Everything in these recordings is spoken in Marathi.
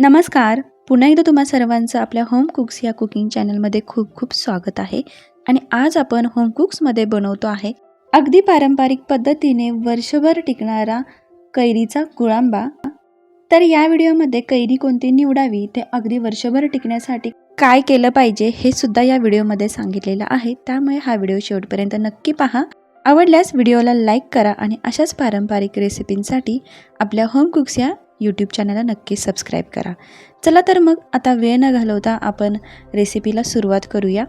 नमस्कार. पुन्हा एकदा तुम्हा सर्वांचं आपल्या होम कुक्स या कुकिंग चॅनलमध्ये खूप खूप स्वागत आहे. आणि आज आपण होम कुक्समध्ये बनवतो आहे अगदी पारंपरिक पद्धतीने वर्षभर टिकणारा कैरीचा गुळांबा. तर या व्हिडिओमध्ये कैरी कोणती निवडावी ते अगदी वर्षभर टिकण्यासाठी काय केलं पाहिजे हे सुद्धा या व्हिडिओमध्ये सांगितलेलं आहे. त्यामुळे हा व्हिडिओ शेवटपर्यंत नक्की पहा. आवडल्यास व्हिडिओला लाईक करा आणि अशाच पारंपरिक रेसिपींसाठी आपल्या होम कुक्स या यूट्यूब चॅनलला नक्की सबस्क्राईब करा. चला तर मग आता वेळ न घालवता आपण रेसिपीला सुरुवात करूया.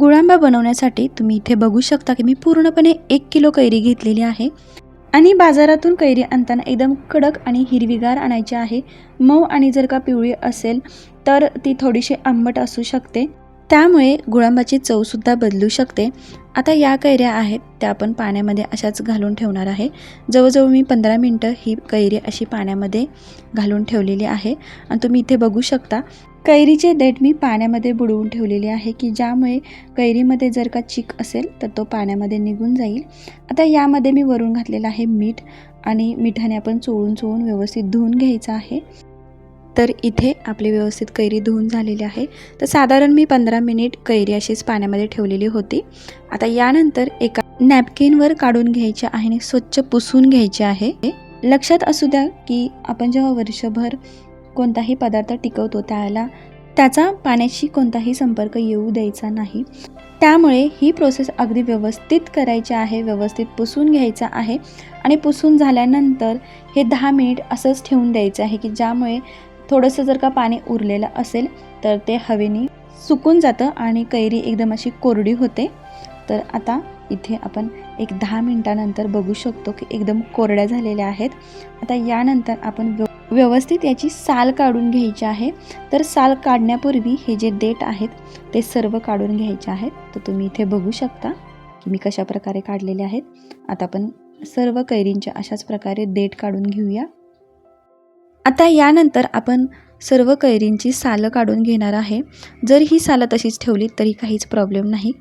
गुळांबा बनवण्यासाठी तुम्ही इथे बघू शकता की मी पूर्णपणे एक किलो कैरी घेतलेली आहे. आणि बाजारातून कैरी आणताना एकदम कडक आणि हिरवीगार आणायची आहे. मऊ आणि जर का पिवळी असेल तर ती थोडीशी आंबट असू शकते. त्यामुळे गुळांबाची चवसुद्धा बदलू शकते. आता या कैऱ्या आहेत त्या आपण पाण्यामध्ये अशाच घालून ठेवणार आहे. जवळजवळ मी पंधरा मिनटं ही कैरी अशी पाण्यामध्ये घालून ठेवलेली आहे. आणि तुम्ही इथे बघू शकता कैरीचे देठ मी पाण्यामध्ये बुडवून ठेवलेले आहे की ज्यामुळे कैरीमध्ये जर का चीक असेल तर तो पाण्यामध्ये निघून जाईल. आता यामध्ये मी वरून घातलेलं आहे मीठ आणि मिठाने आपण चोळून चोळून व्यवस्थित धुवून घ्यायचं आहे. तर इथे आपली व्यवस्थित कैरी धुवून झालेली आहे. तर साधारण मी पंधरा मिनिट कैरी अशीच पाण्यामध्ये ठेवलेली होती. आता यानंतर एका नॅपकिनवर काढून घ्यायचे आहे आणि स्वच्छ पुसून घ्यायचे आहे. लक्षात असू द्या की आपण जेव्हा वर्षभर कोणताही पदार्थ टिकवतो त्याला त्याचा पाण्याशी कोणताही संपर्क येऊ द्यायचा नाही. त्यामुळे ही प्रोसेस अगदी व्यवस्थित करायची आहे व्यवस्थित पुसून घ्यायचा आहे. आणि पुसून झाल्यानंतर हे दहा मिनिट असंच ठेवून द्यायचं आहे की ज्यामुळे थोडंसं जर का पाणी उरलेलं असेल तर ते हवेने सुकून जातं आणि कैरी एकदम अशी कोरडी होते. तर आता इथे आपण एक दहा मिनटानंतर बघू शकतो की एकदम कोरड्या झालेल्या आहेत. आता यानंतर आपण व्यव व्यवस्थित याची साल काढून घ्यायची आहे. तर साल काढण्यापूर्वी हे जे देठ आहेत ते सर्व काढून घ्यायचे आहेत. तर तुम्ही इथे बघू शकता की मी कशा प्रकारे काढलेले आहेत. आता आपण सर्व कैरींच्या अशाच प्रकारे देठ काढून घेऊया. आता यानंतर आपण सर्व कैरींची सालं काढून घेणार आहे. जर ही सालं तशीच ठेवली तरी काहीच प्रॉब्लेम नाही.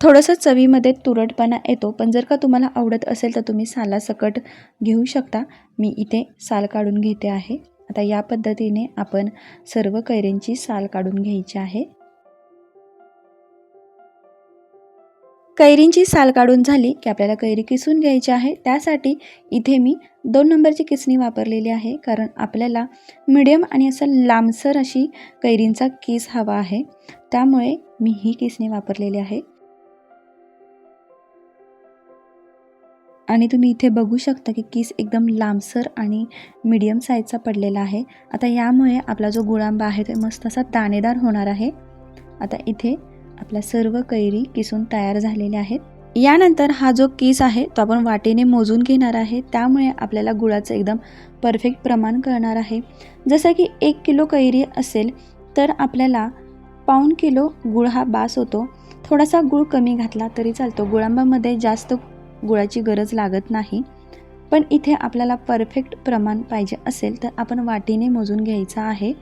थोडंसं चवीमध्ये तुरटपणा येतो पण जर का तुम्हाला आवडत असेल तर तुम्ही सालासकट घेऊ शकता. मी इथे साल काढून घेते आहे. आता या पद्धतीने आपण सर्व कैरींची साल काढून घ्यायची आहे. कैरींची साल काढून झाली की आपल्याला कैरी किसून घ्यायची आहे. त्यासाठी इथे मी दोन नंबरची किसणी वापरलेली आहे. कारण आपल्याला मिडियम आणि असं लांबसर अशी कैरींचा केस हवा आहे. त्यामुळे मी ही किसणी वापरलेली आहे. आणि तुम्ही इथे बघू शकता की किस एकदम लांबसर आणि मीडियम साईजचा पडलेला आहे. आता यामुळे आपला जो गुळांबा आहे तो मस्त असा दाणेदार होणार आहे. आता इथे आपल्या सर्व कैरी किसून तयार झालेल्या आहेत. यानंतर हा जो किस आहे तो आपण वाटेने मोजून घेणार आहे. त्यामुळे आपल्याला गुळाचं एकदम परफेक्ट प्रमाण कळणार आहे. जसं की एक किलो कैरी असेल तर आपल्याला पाऊण किलो गुळ हा बास होतो. थोडासा गुळ कमी घातला तरी चालतो. गुळांबामध्ये जास्त गुळाची गरज लागत नाही. पण इथे आपल्याला परफेक्ट प्रमाण पाहिजे असेल तर आपण वाटीने मोजून घ्यायचं आहे.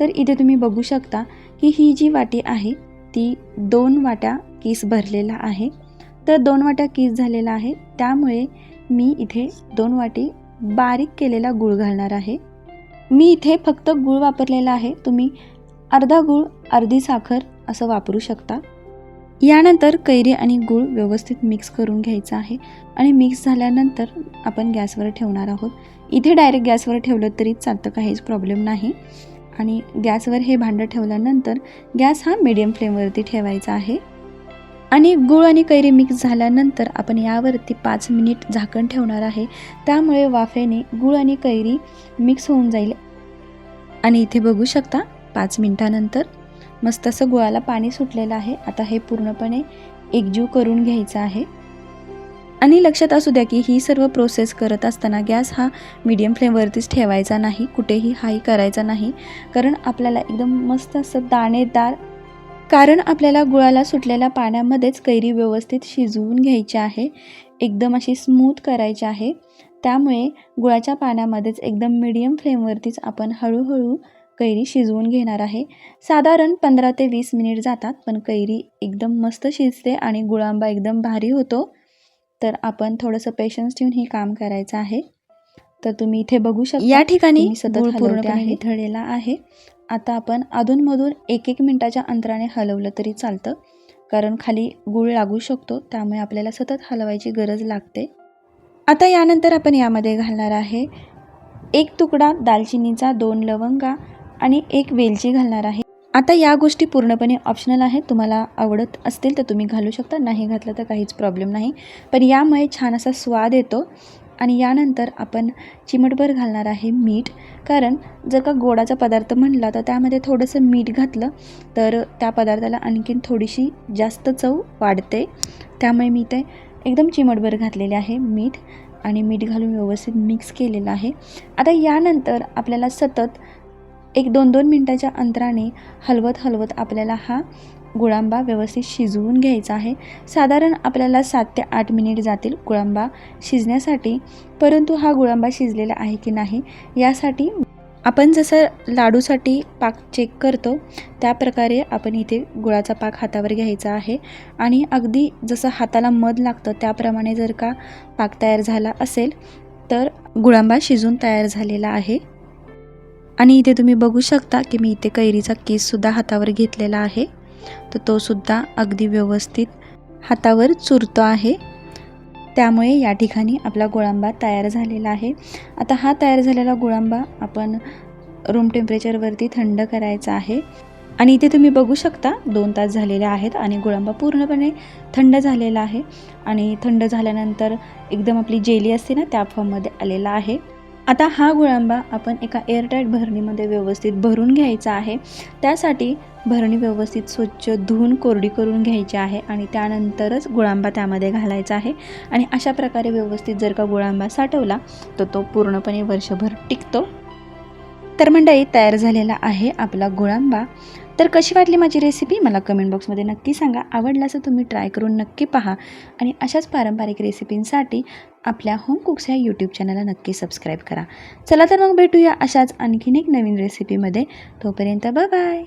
तर इथे तुम्ही बघू शकता की ही जी वाटी आहे ती दोन वाट्या किस भरलेला आहे. तर दोन वाट्या किस झालेला आहे. त्यामुळे मी इथे दोन वाटी बारीक केलेला गूळ घालणार आहे. मी इथे फक्त गूळ वापरलेला आहे. तुम्ही अर्धा गूळ अर्धी साखर असं वापरू शकता. यानंतर कैरी आणि गूळ व्यवस्थित मिक्स करून घ्यायचं आहे. आणि मिक्स झाल्यानंतर आपण गॅसवर ठेवणार आहोत. इथे डायरेक्ट गॅसवर ठेवलं तरी चालतं काहीच प्रॉब्लेम नाही. आणि गॅसवर हे भांडं ठेवल्यानंतर गॅस हा मिडियम फ्लेमवरती ठेवायचा आहे. आणि गूळ आणि कैरी मिक्स झाल्यानंतर आपण यावरती पाच मिनिट झाकण ठेवणार आहे. त्यामुळे वाफेने गूळ आणि कैरी मिक्स होऊन जाईल. आणि इथे बघू शकता पाच मिनटानंतर मस्त असं गुळाला पाणी सुटलेलं आहे. आता हे पूर्णपणे एकजीव करून घ्यायचं आहे. आणि लक्षात असू द्या की ही सर्व प्रोसेस करत असताना गॅस हा मीडियम फ्लेमवरतीच ठेवायचा नाही कुठेही हाई करायचा नाही. कारण आपल्याला एकदम मस्त असं दाणेदार कारण आपल्याला गुळाला सुटलेल्या पाण्यामध्येच कैरी व्यवस्थित शिजवून घ्यायची आहे. एकदम अशी स्मूथ करायची आहे. त्यामुळे गुळाच्या पाण्यामध्येच एकदम मीडियम फ्लेमवरतीच आपण हळूहळू कैरी शिजवून घेणार आहे. साधारण पंधरा ते वीस मिनिट जातात पण कैरी एकदम मस्त शिजते आणि गुळांबा एकदम भारी होतो. तर आपण थोडंसं पेशन्स ठेवून हे काम करायचं आहे. तर तुम्ही इथे बघू शकता या ठिकाणी सतत पूर्णपणे आहे. वितळलेला आहे. आता आपण अधूनमधून एक एक मिनटाच्या अंतराने हलवलं तरी चालतं. कारण खाली गूळ लागू शकतो त्यामुळे आपल्याला सतत हलवायची गरज लागते. आता यानंतर आपण यामध्ये घालणार आहे एक तुकडा दालचिनीचा दोन लवंगा आणि एक वेलची घालणार आहे. आता या गोष्टी पूर्णपणे ऑप्शनल आहेत. तुम्हाला आवडत असतील तर तुम्ही घालू शकता. नाही घातलं तर काहीच प्रॉब्लेम नाही. पण यामुळे छान असा स्वाद येतो. आणि यानंतर आपण चिमटभर घालणार आहे मीठ. कारण जर का गोडाचा पदार्थ म्हणला तर त्यामध्ये थोडंसं मीठ घातलं तर त्या पदार्थाला आणखीन थोडीशी जास्त चव वाढते. त्यामुळे मी ते एकदम चिमटभर घातलेले आहे मीठ आणि मीठ घालून व्यवस्थित मिक्स केलेलं आहे. आता यानंतर आपल्याला सतत एक दोन दोन मिनटाच्या अंतराने हलवत हलवत आपल्याला हा गुळांबा व्यवस्थित शिजवून घ्यायचा आहे. साधारण आपल्याला सात ते आठ मिनिट जातील गुळांबा शिजण्यासाठी. परंतु हा गुळांबा शिजलेला आहे की नाही यासाठी आपण जसं लाडूसाठी पाक चेक करतो त्या प्रकारे आपण इथे गुळाचा पाक हातावर घ्यायचा आहे. आणि अगदी जसं हाताला मध लागतं त्याप्रमाणे जर का पाक तयार झाला असेल तर गुळांबा शिजून तयार झालेला आहे. आणि इथे तुम्ही बघू शकता की मी इथे कैरीचा केससुद्धा हातावर घेतलेला आहे. तर तो सुद्धा अगदी व्यवस्थित हातावर चुरतो आहे. त्यामुळे या ठिकाणी आपला गोळंबा तयार झालेला आहे. आता हा तयार झालेला गुळांबा आपण रूम टेम्परेचरवरती थंड करायचा आहे. आणि इथे तुम्ही बघू शकता दोन तास झालेले आहेत आणि गुळांबा पूर्णपणे थंड झालेला आहे. आणि थंड झाल्यानंतर एकदम आपली जेली असते ना त्या फॉर्ममध्ये आलेला आहे. आता हा गुळांबा आपण एका एअरटाईट भरणीमध्ये व्यवस्थित भरून घ्यायचा आहे. त्यासाठी भरणी व्यवस्थित स्वच्छ धुवून कोरडी करून घ्यायची आहे आणि त्यानंतरच गुळांबा त्यामध्ये घालायचा आहे. आणि अशा प्रकारे व्यवस्थित जर का गुळांबा साठवला तर तो पूर्णपणे वर्षभर टिकतो. तर मंडळी तयार झालेला आहे आपला गुळांबा. तर कशी वाटली माझी रेसिपी मला कमेंट बॉक्समध्ये नक्की सांगा. आवडला असं तुम्ही ट्राय करून नक्की पहा. आणि अशाच पारंपरिक रेसिपींसाठी आपल्या होम कुक्स ह्या यूट्यूब चॅनलला नक्की सबस्क्राईब करा. चला तर मग भेटूया अशाच आणखीन एक नवीन रेसिपीमध्ये तोपर्यंत बाय